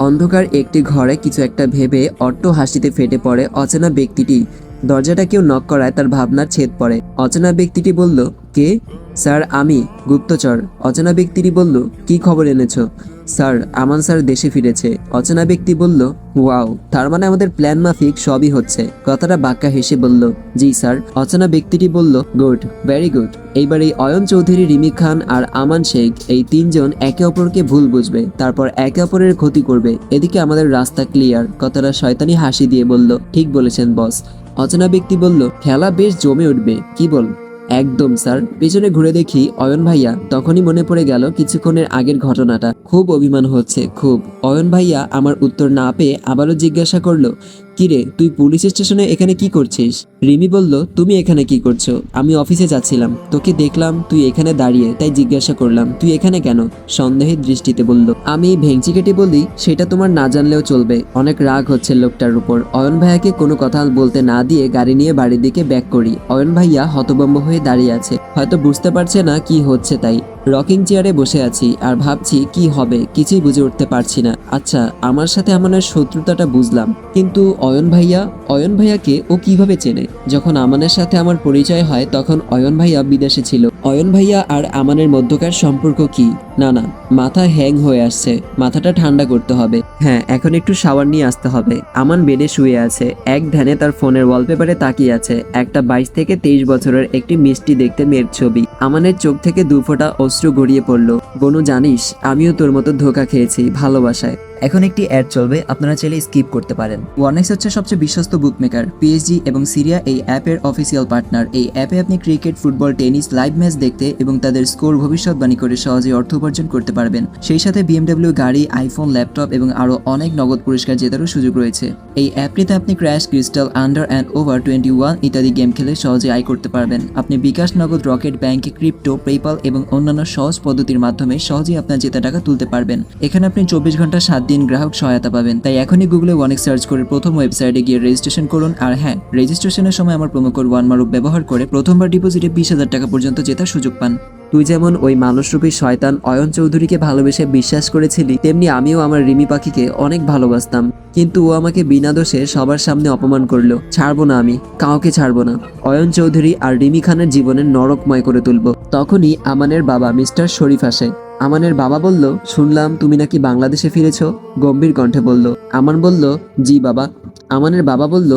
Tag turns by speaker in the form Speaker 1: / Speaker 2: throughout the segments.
Speaker 1: অন্ধকার একটি ঘরে কিছু একটা ভেবে অট্ট হাসিতে ফেটে পড়ে অচেনা ব্যক্তিটি। দরজাটা কেউ নক করায় তার ভাবনার ছেদ পড়ে। অচেনা ব্যক্তিটি বলল, কে? স্যার, আমি, গুপ্তচর। অচেনা ব্যক্তিটি বলল, কি খবর এনেছো? স্যার, আমান স্যার দেশে ফিরেছে। অচেনা ব্যক্তি বলল, ওয়াও, তার মানে আমাদের প্ল্যান মাফিক সবই হচ্ছে। কথাটা বাক্কা হেসে বলল, জি স্যার। অচেনা ব্যক্তিটি বলল, গুড, ভেরি গুড। এইবার এই অয়ন চৌধুরী, রিমি খান আর আমান শেখ এই তিনজন একে অপরকে ভুল বুঝবে, তারপর একে অপরের ক্ষতি করবে। এদিকে আমাদের রাস্তা ক্লিয়ার, কথাটা শয়তানি হাসি দিয়ে বলল, ঠিক বলেছেন, বস। অচেনা ব্যক্তি বলল, খেলা বেশ জমে উঠবে, কি বল? একদম, স্যার। পেছনে ঘুরে দেখি অয়ন ভাইয়া, তখনই মনে পড়ে গেল কিছুক্ষণের আগের ঘটনাটা। খুব অভিমান হচ্ছে, খুব। অয়ন ভাইয়া আমার উত্তর না পেয়ে আবারও জিজ্ঞাসা করল কিরে, তুই পুলিশ স্টেশনে এখানে কি করছিস? রিমি বলল, তুমি এখানে কি করছ? আমি অফিসে যাচ্ছিলাম। তোকে দেখলাম, তুই এখানে দাঁড়িয়ে। তাই জিজ্ঞাসা করলাম, তুই এখানে কেন? সন্দেহের দৃষ্টিতে বলল, আমি ভেংচি কেটে বলি, সেটা তোমার না জানলেও চলবে। অনেক রাগ হচ্ছে লোকটার উপর। অয়ন ভাইয়াকে কোনো কথা বলতে না দিয়ে গাড়ি নিয়ে বাড়ির দিকে ব্যাক করি। অয়ন ভাইয়া হতবম্ব হয়ে দাঁড়িয়ে আছে। হয়তো বুঝতে পারছে না কি হচ্ছে তাই। রকিং চেয়ারে বসে আছি আর ভাবছি কি হবে, কিছুই বুঝে উঠতে পারছি না। আচ্ছা আমার সাথে আমানের শত্রুতাটা বুঝলাম। কিন্তু অয়ন ভাইয়া, অয়ন ভাইয়াকে ও কীভাবে চেনে? যখন আমানের সাথে আমার পরিচয় হয়, তখন অয়ন ভাইয়া বিদেশে ছিল। অয়ন ভাইয়া আর আমানের মধ্যকার সম্পর্ক কি? না না, মাথা হ্যাং হয়ে আসছে। মাথাটা ঠান্ডা করতে হবে। হ্যাঁ এখন একটু শাওয়ার নিয়ে আসতে হবে। আমান বেডে শুয়ে আছে। এক ধ্যানে তার ফোনের ওয়ালপেপারে তাকিয়ে আছে। একটা বাইশ থেকে তেইশ বছরের একটি মিষ্টি দেখতে মেয়ের ছবি। আমানের চোখ থেকে দু ফোঁটা অশ্রু গড়িয়ে পড়ল। বনু জানিস আমিও তোর মতো ধোকা খেয়েছি ভালোবাসায়।
Speaker 2: এখন একটি অ্যাড চলবে, আপনারা চাইলে স্কিপ করতে পারেন। ওয়ারনেক্স হচ্ছে সবচেয়ে বিশ্বস্ত বুকমেকার পিএসজি এবং সিরিয়া এই অ্যাপের অফিসিয়াল পার্টনার এই অ্যাপে আপনি cricket football tennis live match দেখতে এবং তাদের স্কোর ভবিষ্যৎবাণী করে সহজেই অর্থ উপার্জন করতে পারবেন। সেই সাথে বিএমডব্লিউ গাড়ি আইফোন ল্যাপটপ এবং আরও অনেক নগদ পুরস্কার জেতারও সুযোগ রয়েছে। এই অ্যাপটিতে আপনি crash crystal under and over twenty one ইত্যাদি গেম খেলে সহজে আয় করতে পারবেন। আপনি বিকাশ নগদ রকেট ব্যাংকে ক্রিপ্টো পেপাল এবং অন্যান্য সহজ পদ্ধতির মাধ্যমে সহজেই আপনার জেতা টাকা তুলতে পারবেন। এখানে আপনি চব্বিশ ঘণ্টা সাত দিন গ্রাহক সহায়তা পাবেন। তাই এখনই গুগলে ওয়ানেক সার্চ করে প্রথম ওয়েবসাইটে গিয়ে রেজিস্ট্রেশন করুন। আর হ্যাঁ রেজিস্ট্রেশনের সময় আমার প্রোমো কোড ওয়ান মারুপ ব্যবহার করে প্রথমবার ডিপোজিটে বিশ হাজার টাকা পর্যন্ত জেতার সুযোগ পান।
Speaker 1: তুই যেমন ওই মানুষরূপী শয়তান অয়ন চৌধুরীকে ভালোবেসে বিশ্বাস করেছিলি, তেমনি আমিও আমার রিমি পাখিকে অনেক ভালোবাসতাম। কিন্তু ও আমাকে বিনা দোষে সবার সামনে অপমান করল। ছাড়বো না আমি, কাউকে ছাড়বো না। অয়ন চৌধুরী আর রিমি খানের জীবনের নরকময় করে তুলবো। তখনই আমানের বাবা মিস্টার শরীফ আসে। আমানের বাবা বলল, শুনলাম তুমি নাকি বাংলাদেশে ফিরেছ। গম্ভীর কণ্ঠে বলল, আমান বলল, জি বাবা। আমানের বাবা বলল,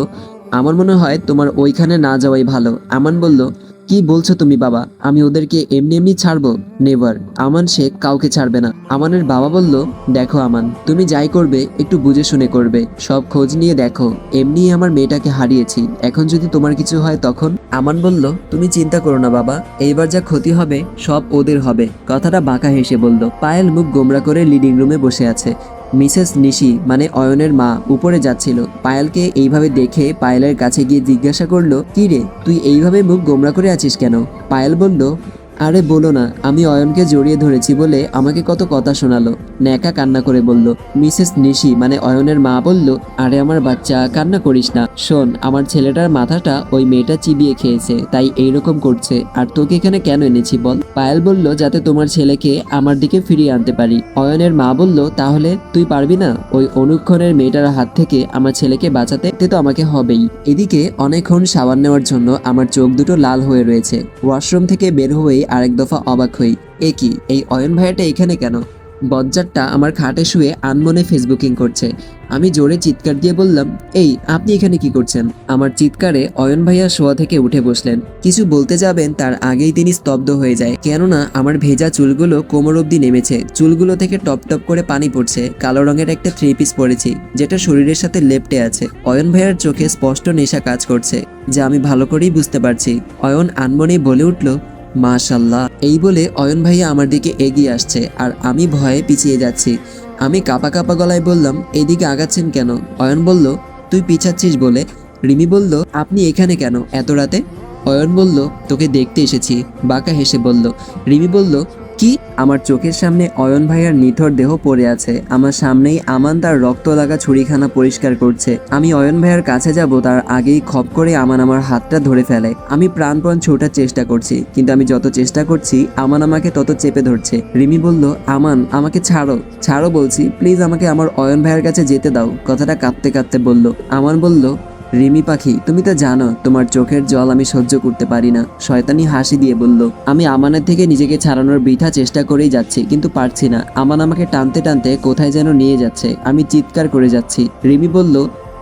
Speaker 1: আমার মনে হয় তোমার ওইখানে না যাওয়াই ভালো। আমান বলল কি বলছো তুমি, বাবা? আমি ওদেরকে এমনি এমনি ছাড়বো। নেভার। আমান শেখ কাউকে ছাড়বে না। আমানের বাবা বলল, দেখো আমান, তুমি যাই করবে, একটু বুঝে শুনে করবে। সব খোঁজ নিয়ে দেখো। এমনি আমার মেয়েটাকে হারিয়েছি। এখন যদি তোমার কিছু হয় তখন? আমান বলল, তুমি চিন্তা করো না, বাবা। এইবার যা ক্ষতি হবে, সব ওদের হবে। কথাটা বাঁকা হেসে বলল। পায়েল মুখ গোমরা করে লিডিং রুমে বসে আছে। মিসেস নিশি মানে অয়নের মা, উপরে যাচ্ছিল। পায়েলকে এইভাবে দেখে পায়েলের কাছে গিয়ে জিজ্ঞাসা করল, কি রে, তুই এইভাবে মুখ গোমরা করে আছিস কেন? পায়েল বলল আরে বলো না, আমি অয়নকে জড়িয়ে ধরেছি বলে আমাকে কত কথা শোনালো। ন্যাকা কান্না করে বলল, মিসেস নিশি মানে অয়নের মা বলল, আরে আমার বাচ্চা, কান্না করিস না। শোন, আমার ছেলেটার মাথাটা ওই মেয়েটা চিবিয়ে খেয়েছে, তাই এইরকম করছে। আর তোকে এখানে কেন এনেছি বল? পায়েল বলল, যাতে তোমার ছেলেকে আমার দিকে ফিরিয়ে আনতে পারি। অয়নের মা বলল, তাহলে তুই পারবি না? ওই অনুক্ষণের মেয়েটার হাত থেকে আমার ছেলেকে বাঁচাতে তে তো আমাকে হবেই। এদিকে অনেকক্ষণ সাবান নেওয়ার জন্য আমার চোখ দুটো লাল হয়ে রয়েছে। ওয়াশরুম থেকে বের হয়েই আরেক দফা অবাক হই। এ কি? এই অয়ন ভাইয়াটা এখানে কেন? বজ্জারটা আমার খাটে শুয়ে আনমনে ফেসবুকিং করছে। আমি জোরে চিৎকার দিয়ে বললাম, এই, আপনি এখানে কি করছেন? আমার চিৎকারে অয়ন ভাইয়া শোয়া থেকে উঠে বসলেন। কিছু বলতে যাবেন, তার আগেই তিনি স্তব্ধ হয়ে যায়। কেননা আমার ভেজা চুলগুলো কোমর অবধি নেমেছে। চুলগুলো থেকে টপ টপ করে পানি পড়ছে। কালো রঙের একটা থ্রি পিস পরেছি, যেটা শরীরের সাথে লেপটে আছে। অয়ন ভাইয়ার চোখে স্পষ্ট নেশা কাজ করছে, যা আমি ভালো করেই বুঝতে পারছি। অয়ন আনমনেই বলে উঠল মাশাল্লাহ, এই বলে অয়ন ভাইয়া আমার দিকে এগিয়ে আসছে আর আমি ভয়ে পিছিয়ে যাচ্ছি। আমি কাপা কাপা গলায় বললাম, এদিকে আগাচ্ছেন কেন? অয়ন বলল, তুই পিছাচ্ছিস বলে। রিমি বলল, আপনি এখানে কেন এত রাতে? অয়ন বলল, তোকে দেখতে এসেছি। বাঁকা হেসে বলল, রিমি বলল কি? আমার চোখের সামনে অয়ন ভাইয়ার নিথর দেহ পড়ে আছে। আমার সামনেই আমান তার রক্ত লাগা ছুরিখানা পরিষ্কার করছে। আমি অয়ন ভাইয়ার কাছে যাব, তার আগেই খপ করে আমান আমার হাতটা ধরে ফেলে। আমি প্রাণপণ ছোটার চেষ্টা করছি, কিন্তু আমি যত চেষ্টা করছি, আমান আমাকে তত চেপে ধরছে। রিমি বলল, আমান, আমাকে ছাড়ো ছাড়ো বলছি, প্লিজ আমাকে আমার অয়ন ভাইয়ের কাছে যেতে দাও। কথাটা কাঁদতে কাঁদতে বলল। আমান বলল রিমি পাখি, তুমি তো জানো, তোমার চোখের জল আমি সহ্য করতে পারি না। শয়তানি হাসি দিয়ে বলল, আমি আমানের থেকে নিজেকে ছাড়ানোর বৃথা চেষ্টা করেই যাচ্ছি, কিন্তু পারছি না। আমান আমাকে টানতে টানতে কোথায় যেন নিয়ে যাচ্ছে, আমি চিৎকার করে যাচ্ছি। রিমি বলল,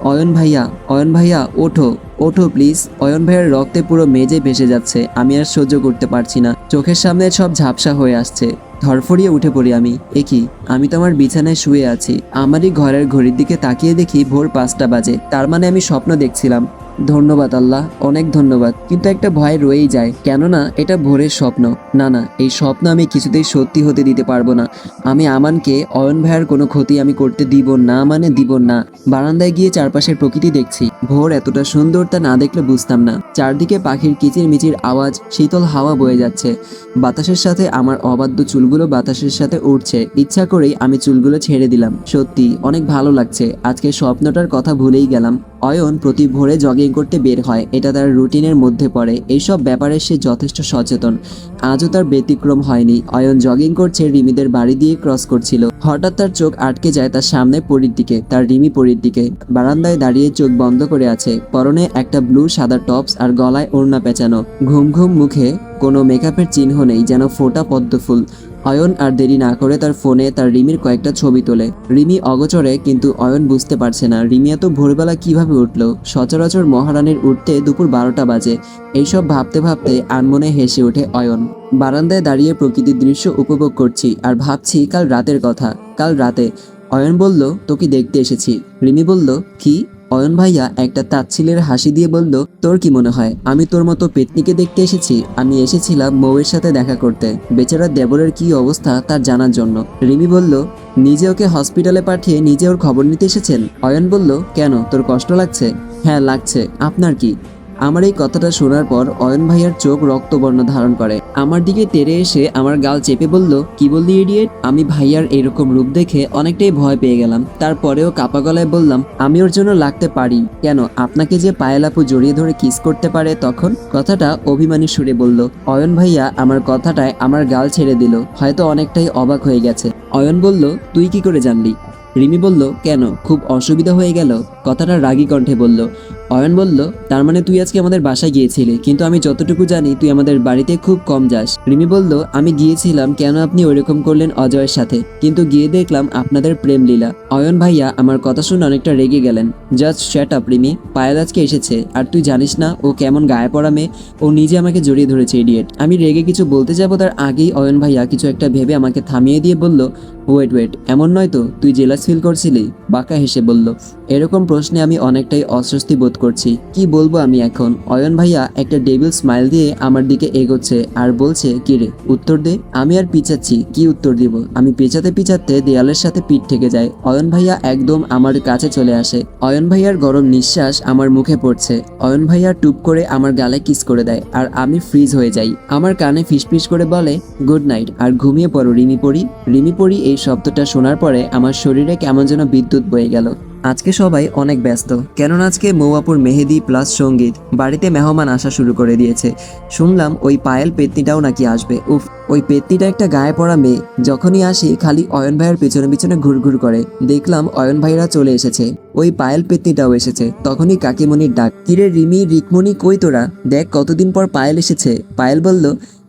Speaker 1: অয়ন ভাইয়া অয়ন ভাইয়া, ওঠো ওঠো প্লিজ। অয়ন ভাইয়ের রক্তে পুরো মেজে ভেসে যাচ্ছে, আমি আর সহ্য করতে পারছি না। চোখের সামনে সব ঝাপসা হয়ে আসছে। ধরফরিয়ে উঠে পড়ি আমি। একই আমি তো আমার বিছানায় শুয়ে আছি। আমারই ঘরের ঘড়ির দিকে তাকিয়ে দেখি ভোর পাঁচটা বাজে। তার মানে আমি স্বপ্ন দেখছিলাম। ধন্যবাদ আল্লাহ, অনেক ধন্যবাদ। কিন্তু একটা ভয় রয়েই যায়, কেননা এটা ভোরের স্বপ্ন। না না, এই স্বপ্ন আমি কিছুতেই সত্যি হতে দিতে পারব না। আমি আমানকে, অয়ন ভাইয়ের কোনো ক্ষতি আমি করতে দিব না মানে দিব না। বারান্দায় গিয়ে চারপাশের প্রকৃতি দেখছি। ভোর এতটা সুন্দর তা না দেখলে বুঝতাম না। চারদিকে পাখির কিচির মিচির আওয়াজ, শীতল হাওয়া বয়ে যাচ্ছে। বাতাসের সাথে আমার অবাধ্য চুলগুলো বাতাসের সাথে উঠছে ইচ্ছা করেই আমি চুলগুলো ছেড়ে দিলাম। সত্যি, অনেক ভালো লাগছে। আজকে স্বপ্নটার কথা ভুলেই গেলাম। অয়ন প্রতি ভোরে জগিং করতে বের হয়। এটা তার রুটিনের মধ্যে পড়ে। এইসব ব্যাপারে সে যথেষ্ট সচেতন। আজও তার ব্যতিক্রম হয়নি। অয়ন জগিং করছে রিমিদের বাড়ি দিয়ে ক্রস করছিল। হঠাৎ তার চোখ আটকে যায় তার সামনে পরির দিকে, তার রিমি পরির দিকে। বারান্দায় দাঁড়িয়ে চোখ বন্ধ করে আছে। পরনে একটা ব্লু সাদা টপস আর গলায় ওড়না পেঁচানো। ঘুম ঘুম মুখে কোনো মেকআপের চিহ্ন নেই, যেন ফোটা পদ্ম ফুল। অয়ন আর দেরি না করে তার ফোনে তার রিমির কয়েকটা ছবি তোলে। রিমি অগচরে, কিন্তু অয়ন বুঝতে পারছে না। রিমি এত ভোরবেলা কীভাবে উঠল? সচরাচর মহারানীর উঠতে দুপুর বারোটা বাজে। এইসব ভাবতে ভাবতে আনমনে হেসে ওঠে অয়ন। বারান্দায় দাঁড়িয়ে প্রকৃতির দৃশ্য উপভোগ করছি, আর ভাবছি কাল রাতের কথা, কাল রাতে। অয়ন বলল, তোকে দেখতে এসেছি। রিমি বলল, কি? অয়ন ভাইয়া একটা তাচ্ছিলের হাসি দিয়ে বলল, তোর কি মনে হয়? আমি তোর মতো পেতনিকে দেখতে এসেছি। আমি এসেছিলাম বউয়ের সাথে দেখা করতে। বেচারা দেবরের কি অবস্থা তার জানার জন্য। রিমি বলল, নিজে ওকে হসপিটালে পাঠিয়ে নিজে ওর খবর নিতে এসেছেন? অয়ন বলল, কেন? তোর কষ্ট লাগছে? হ্যাঁ লাগছে। আপনার কি? আমার এই কথাটা শোনার পর অয়ন ভাইয়ার চোখ রক্তবর্ণ ধারণ করে। আমার দিকে তেড়ে এসে আমার গাল চেপে বলল, কি বললি ইডিয়েট আমি ভাইয়ার এরকম রূপ দেখে অনেকটাই ভয় পেয়ে গেলাম। তারপরেও কাপা গলায় বললাম, আমি ওর জন্য লাগতে পারি। কেন? আপনাকে যে পায়েলাপু জড়িয়ে ধরে কিস করতে পারে তখন? কথাটা অভিমানী সুরে বলল। অয়ন ভাইয়া আমার কথাটায় আমার গাল ছেড়ে দিল। হয়তো অনেকটাই অবাক হয়ে গেছে। অয়ন বলল, তুই কি করে জানলি? রিমি বলল, কেন? খুব অসুবিধা হয়ে গেল? কথাটা রাগী কণ্ঠে বলল অয়ন বলল, তার মানে তুই আজকে আমাদের বাসায় গিয়েছিলি, কিন্তু আমি যতটুকু জানি তুই আমাদের বাড়িতে খুব কম যাস। রিমি বলল, আমি গিয়েছিলাম, কেন আপনি ওইরকম করলেন অজয়ের সাথে? কিন্তু গিয়ে দেখলাম আপনাদের প্রেম লীলা অয়ন ভাইয়া, আমার কথা শুনে অনেকটা রেগে গেলেন। Just shut up Rimi. Payel আজকে এসেছে, আর তুই জানিস না, ও কেমন গায়ে পড়া মেয়ে, ও নিজে আমাকে জড়িয়ে ধরেছে ইডিয়েট আমি রেগে কিছু বলতে যাব, তার আগেই অয়ন ভাইয়া কিছু একটা ভেবে আমাকে থামিয়ে দিয়ে বলল ওয়েট ওয়েট এমন নয় তো? তুই জেলাস ফিল করছিলি? বাঁকা হেসে বলল, এরকম প্রশ্নে আমি অনেকটাই অস্বস্তি বোধ করছি। কি বলব আমি এখন? অয়ন ভাইয়া একটা ডেবিল স্মাইল দিয়ে আমার দিকে এগোচ্ছে আর বলছে, কি রে, উত্তর দে? আমি আর পিছাচ্ছি, কি উত্তর দিব? আমি পেঁচাতে পিছাতে দেয়ালের সাথে পিঠ থেকে যায় অয়ন ভাইয়া একদম আমার কাছে চলে আসে। অয়ন ভাইয়ার গরম নিঃশ্বাস আমার মুখে পড়ছে। অয়ন ভাইয়া টুপ করে আমার গালে কিস করে দেয় আর আমি ফ্রিজ হয়ে যাই। আমার কানে ফিসফিস করে বলে, গুড নাইট। আর ঘুমিয়ে পড়ো, রিমি পড়ি রিমি পড়ি এই শব্দটা শোনার পরে আমার শরীরে কেমন যেন বিদ্যুৎ বয়ে গেল। আজকে সবাই অনেক ব্যস্ত, কেননা আজকে মৌয়াপুর মেহেদি প্লাস সংগীত বাড়িতে মেহমান আসা শুরু করে দিয়েছে। শুনলাম ওই পায়েল পেতনিটাও নাকি আসবে। উফ, ওই পেতনিটা একটা গায়ে পড়া মেয়ে। যখনই আসি খালি অয়ন ভাইয়ের পেছনে পিছনে ঘুরঘুর করে। দেখলাম অয়ন ভাইরা চলে এসেছে। ওই পায়েল পেতনিটাও এসেছে। তখনই কাকিমণির ডাক, কিরে রিমি, রিকমণি কই তোরা? দেখ কতদিন পর পায়েল এসেছে। পায়েল বলল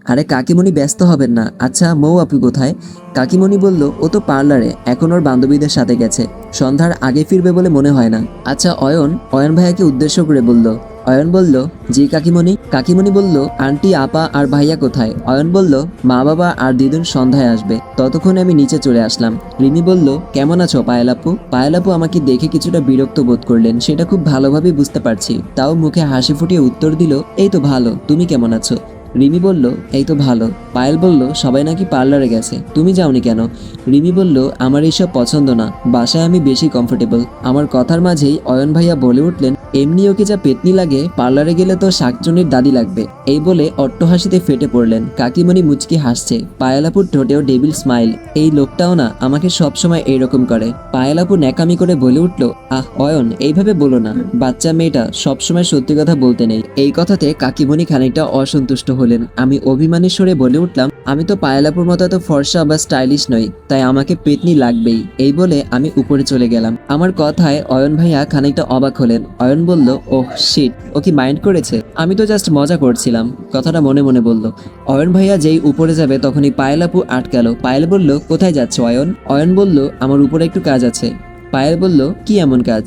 Speaker 1: আরে কাকিমণি ব্যস্ত হবেন না। আচ্ছা মৌ আপু কোথায়? কাকিমণি বলল, ও তো পার্লারে, এখন ওর বান্ধবীদের সাথে গেছে। সন্ধ্যার আগে ফিরবে বলে মনে হয় না। আচ্ছা অয়ন? অয়ন ভাইয়াকে উদ্দেশ্য করে বলল। অয়ন বলল, জি কাকিমণি। কাকিমণি বলল, আন্টি, আপা আর ভাইয়া কোথায়? অয়ন বলল, মা বাবা আর দিদুন সন্ধ্যায় আসবে। ততক্ষণে আমি নিচে চলে আসলাম। রিমি বলল, কেমন আছো পায়েলাপু? পায়েলাপু আমাকে দেখে কিছুটা বিরক্ত বোধ করলেন, সেটা খুব ভালোভাবে বুঝতে পারছি। তাও মুখে হাসি ফুটিয়ে উত্তর দিল, এই তো ভালো, তুমি কেমন আছো? রিমি বলল, এই তো ভালো। পায়েল বলল, সবাই নাকি পার্লারে গেছে। তুমি যাওনি কেন? রিমি বলল, আমার এইসব পছন্দ না। বাসায় আমি বেশি কমফোর্টেবল আমার কথার মাঝেই অয়ন ভাইয়া বলে উঠলেন, এমনি ওকে যা পেতনি লাগে, পার্লারে গেলে তো শাকচুনির দাদি লাগবে। এই বলে অট্টহাসিতে ফেটে পড়লেন। কাকিমণি মুচকি হাসছে। পায়েলাপুর ঠোঁটেও ডেবিল স্মাইল এই লোকটাও না, আমাকে সবসময় এইরকম করে। পায়েলাপু ন্যাকামি করে বলে উঠল, আহ, অয়ন, এইভাবে বলো না। বাচ্চা মেয়েটা সবসময় সত্যি কথা বলতে নেই। এই কথাতে কাকিমণি খানিকটা অসন্তুষ্ট হলেন। আমি অভিমানী স্বরে বলে উঠলাম, আমি তো পায়েলাপুর মতো এত ফর্সা বা স্টাইলিশ নই, তাই আমাকে পেতনি লাগবেই। এই বলে আমি উপরে চলে গেলাম। আমার কথায় অয়ন ভাইয়া খানিকটা অবাক হলেন। অয়ন বলল, ওহ শিট ও কি মাইন্ড করেছে? আমি তো জাস্ট মজা করছিলাম, কথাটা মনে মনে বলল। অয়ন ভাইয়া যেই উপরে যাবে তখনই পায়েলাপু আটকালো। পায়েল বলল, কোথায় যাচ্ছে অয়ন? অয়ন বলল, আমার উপরে একটু কাজ আছে। পায়েল বলল, কি এমন কাজ?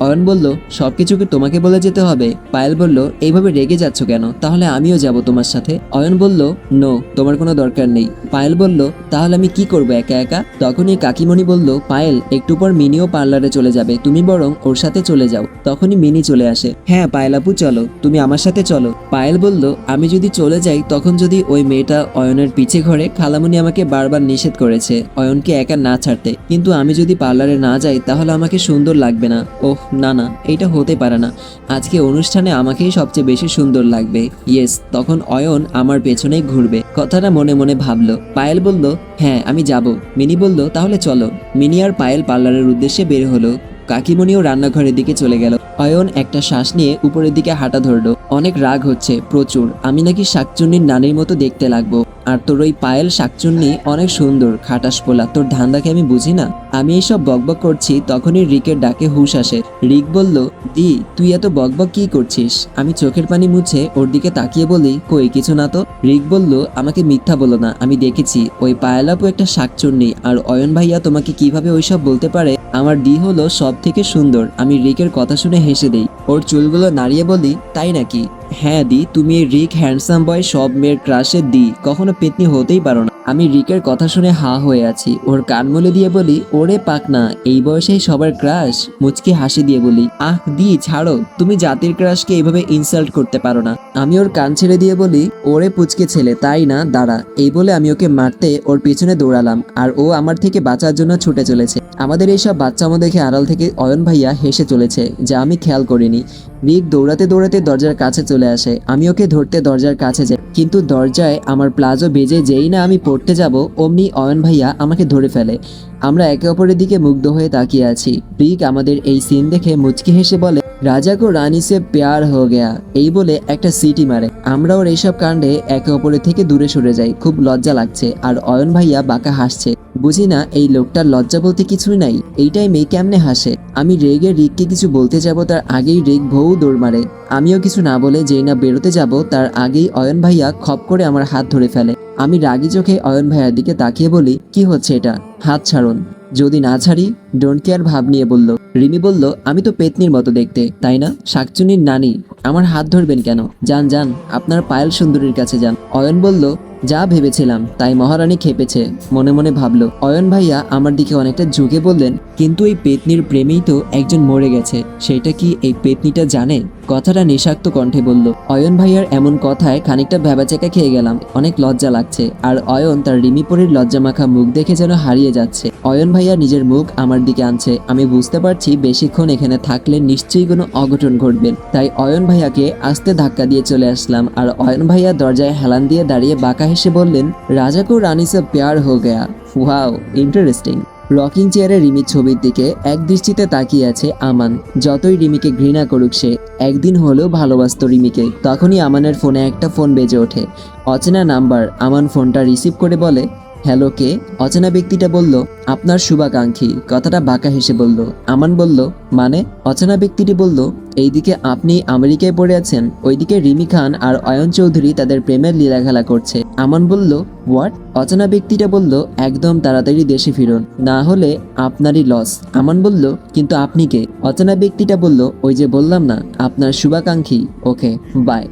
Speaker 1: অয়ন বলল সবকিছু কি তোমাকে বলে যেতে হবে। পায়েল বলল, এইভাবে রেগে যাচ্ছ কেন? তাহলে আমিও যাব তোমার সাথে। অয়ন বলল, নো, তোমার কোনো দরকার নেই। পায়েল বলল, তাহলে আমি কি করব, একা একা? তখনই কাকিমণি বলল, পায়েল, একটু পর মিনিও পার্লারে চলে যাবে। তুমি বরং ওর সাথে চলে যাও। তখনই মিনি চলে আসে হ্যাঁ পায়েল আপু, চলো। তুমি আমার সাথে চলো। পায়েল বলল, আমি যদি চলে যাই, তখন যদি ওই মেয়েটা অয়নের পিছে ঘরে খালামণি আমাকে বারবার নিষেধ করেছে অয়নকে একা না ছাড়তে। কিন্তু আমি যদি পার্লারে না যাই, তাহলে আমাকে সুন্দর লাগবে না। ওহ না না, এটা হতে পারে না। আজকে অনুষ্ঠানে আমাকেই সবচেয়ে বেশি সুন্দর লাগবে। ইয়েস, তখন অয়ন আমার পেছনেই ঘুরবে। কথাটা মনে মনে ভাবলো। পায়েল বলল হ্যাঁ আমি যাব। মিনি বলল, তাহলে চলো। মিনি আর পায়েল পার্লারের উদ্দেশ্যে বের হলো। কাকিমণিও রান্নাঘরের দিকে চলে গেল। অয়ন একটা শ্বাস নিয়ে উপরের দিকে হাঁটা ধরলো। অনেক রাগ হচ্ছে, প্রচুর। আমি নাকি শাকচুন্নির নানির মতো দেখতে লাগবো। আর তোর ওই পায়েল শাকচুন্নি অনেক সুন্দর, খাটাস পোলা। তোর ধান্দাকে আমি বুঝি না? আমি এইসব বকবক করছি, তখনই রিকের ডাকে হুশ আসে। রিক বলল, দি, তুই এত বকবক কি করছিস? আমি চোখের পানি মুছে ওর দিকে তাকিয়ে বলি, কই, কিছু না তো? রিক বলল, আমাকে মিথ্যা বলো না, আমি দেখেছি। ওই পায়েলাপু একটা শাকচুন্নি, আর অয়ন ভাইয়া তোমাকে কীভাবে ওইসব বলতে পারে? আমার দি হলো সব থেকে সুন্দর। আমি রিকের কথা শুনে হেসে দেই। ওর চুলগুলো নাড়িয়ে বলি, তাই নাকি? হ্যাঁ দি, তুমি রিক হ্যান্ডসাম বয় সব মেয়ের ক্রাশে দি, কখনো পেতনি হতেই পারো না। আমি রিকের কথা শুনে হা হয়ে আছি। ওর কান মলে দিয়ে বলি, ওরে পাক না এই বয়সেই সবার ক্রাশ? মুচকি হাসি দিয়ে বলি, আহ দি, ছাড়ো, তুমি জাতির ক্রাশকে এইভাবে ইনসাল্ট করতে পারো না। আমি ওর কান ছেড়ে দিয়ে বলি, ওরে পুচকে ছেলে, তাই না? দাঁড়া। এই বলে আমি ওকে মারতে ওর পিছনে দৌড়ালাম, আর ও আমার থেকে বাঁচার জন্য ছুটে চলেছে। আমাদের এইসব বাচ্চামো দেখে আড়াল থেকে অয়ন ভাইয়া হেসে চলেছে, যা আমি খেয়াল করিনি। রিক দৌড়াতে দৌড়াতে দরজার কাছে চলে আসে। আমি ওকে ধরতে দরজার কাছে যাই, কিন্তু দরজায় আমার প্লাজো বেজে যেই না আমি পড়তে যাব, অমনি অয়ন ভাইয়া আমাকে ধরে ফেলে। আমরা একে অপরের দিকে মুগ্ধ হয়ে তাকিয়ে আছি। রিক আমাদের এই সিন দেখে মুচকি হেসে বলে, রাজা কো রানী সে প্যার হো গেয়া। এই বলে একটা সিটি মারে। আমরা ওর এইসব কাণ্ডে একে অপরের থেকে দূরে সরে যাই। খুব লজ্জা লাগছে। আর অয়ন ভাইয়া বাঁকা হাসছে। বুঝি না, এই লোকটার লজ্জা বলতে কিছুই নাই। এই টাইমে কেমনে হাসে? আমি রেগে রিককে কিছু বলতে যাব, তার আগেই রেগ ভৌ দৌড় মারে। আমিও কিছু না বলে যেই না বেরোতে যাব, তার আগেই অয়ন ভাইয়া খপ করে আমার হাত ধরে ফেলে। আমি রাগি চোখে অয়ন ভাইয়ার দিকে তাকিয়ে বলি, কি হচ্ছে এটা? হাত ছাড়ুন। যদি না ছাড়ি? ডোন্ট কেয়ার ভাব নিয়ে বলল। রিমি বলল, আমি তো পেতনির মতো দেখতে, তাই না? শাকচুনির নানি, আমার হাত ধরবেন কেন? যান যান, আপনার পায়েল সুন্দরীর কাছে যান। অয়ন বলল, যা ভেবেছিলাম, তাই মহারানী খেপেছে। মনে মনে ভাবলো, অয়ন ভাইয়া আমার দিকে অনেকটা ঝুঁকে বললেন, কিন্তু এই পেতনির প্রেমেই তো একজন মরে গেছে। সেটা কি এই পেতনিটা জানে? কথাটা নিষাক্ত কণ্ঠে বলল, অয়ন ভাইয়ার এমন কথায় খানিকটা ভেবাচেকা খেয়ে গেলাম। অনেক লজ্জা লাগছে। আর অয়ন তার রিমিপুরের লজ্জা মাখা মুখ দেখে যেন হারিয়ে যাচ্ছে। অয়ন ভাইয়া নিজের মুখ আমার দিকে আনছে। আমি বুঝতে পারছি বেশিক্ষণ এখানে থাকলে নিশ্চয়ই কোনো অঘটন ঘটবে। তাই অয়ন ভাইয়াকে আস্তে ধাক্কা দিয়ে চলে আসলাম। আর অয়ন ভাইয়া দরজায় হেলান দিয়ে দাঁড়িয়ে বাঁকা হেসে বললেন, রাজা কো রানী সে প্যার হো গয়া। Wow, interesting. রকিং চেয়ারে রিমির ছবির দিকে এক দৃষ্টিতে তাকিয়ে আছে আমান। যতই রিমিকে ঘৃণা করুক সে, একদিন হলেও ভালোবাসতো রিমিকে। তখনই আমানের ফোনে একটা ফোন বেজে ওঠে। অচেনা নাম্বার, আমান ফোনটা রিসিভ করে বলে, হ্যালো, কে? অচেনা ব্যক্তিটা বলল, আপনার শুভাকাঙ্ক্ষী। কথাটা বাঁকা হেসে বলল। আমান বলল মানে? অচেনা ব্যক্তিটি বলল, এইদিকে আপনি আমেরিকায় পড়ে আছেন, ওইদিকে রিমি খান আর অয়ন চৌধুরী তাদের প্রেমের লীলাখেলা করছে। আমান বলল হোয়াট অচেনা ব্যক্তিটা বলল, একদম তাড়াতাড়ি দেশে ফিরুন, না হলে আপনারই লস আমান বলল, কিন্তু আপনি কে? অচেনা ব্যক্তিটা বলল, ওই যে বললাম না, আপনার শুভাকাঙ্ক্ষী, ওকে বাই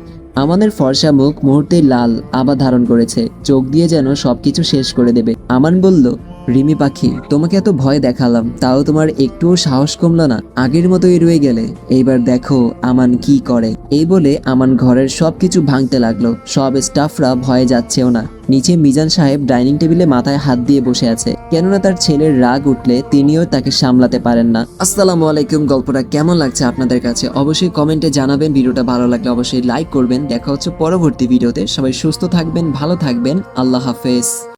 Speaker 1: আমানের ফর্সা মুখ মুহূর্তে লাল আবার ধারণ করেছে, চোখ দিয়ে যেন সবকিছু শেষ করে দেবে। আমান বলল রিমি পাখি, তোমাকে এত ভয় দেখালাম, তাও তোমার একটুও সাহস কমলো না। আগের মতোই রয়ে গেলে। এইবার দেখো আমান কি করে। এই বলে আমান ঘরের সবকিছু ভাঙতে লাগল। সব স্টাফরা ভয়ে যাচ্ছেও না। নিচে মিজান সাহেব ডাইনিং টেবিলে মাথায় হাত দিয়ে বসে আছে। কেননা তার ছেলের রাগ উঠলে তিনিও তাকে সামলাতে পারেন না। আসসালামু আলাইকুম, গল্পটা কেমন লাগছে আপনাদের কাছে? অবশ্যই কমেন্টে জানাবেন। ভিডিওটা ভালো লাগলে অবশ্যই লাইক করবেন। দেখা হচ্ছে পরবর্তী ভিডিওতে। সবাই সুস্থ থাকবেন, ভালো থাকবেন। আল্লাহ হাফেজ।